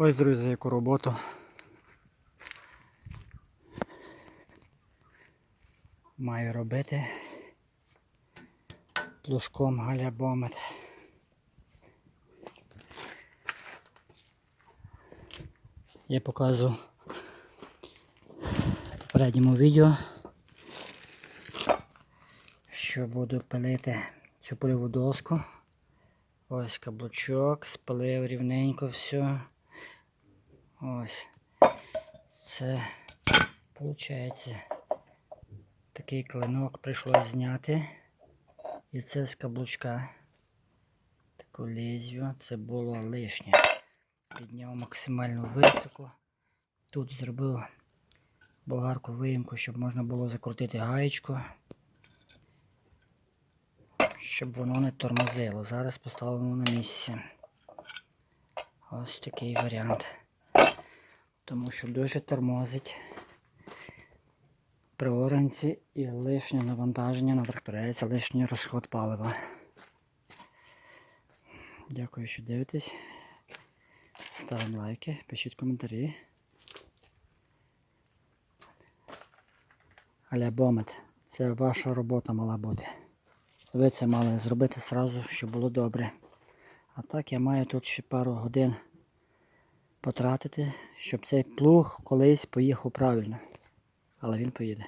Ось, друзі, яку роботу. Маю робити плужком Галя Бомет. Я показував в попередньому відео, що буду пилити цю польову доску. Ось каблучок, спилив рівненько все. Ось. Це виходить такий клинок прийшлось зняти. І це з каблучка. Таку лезвію. Це було лишнє. Підняв максимально високо. Тут зробив болгарку виїмку, щоб можна було закрутити гаєчку. Щоб воно не тормозило. Зараз поставимо на місце. Ось такий варіант. Тому що дуже тормозить при оранці і лишнє навантаження на тракторець, лишній розход палива. Дякую, що дивитесь. Ставимо лайки, пишіть коментарі. Аля Бомет, це ваша робота мала бути. Ви це мали зробити сразу, щоб було добре. А так я маю тут ще пару годин потратити, щоб цей плуг колись поїхав правильно. Але він поїде.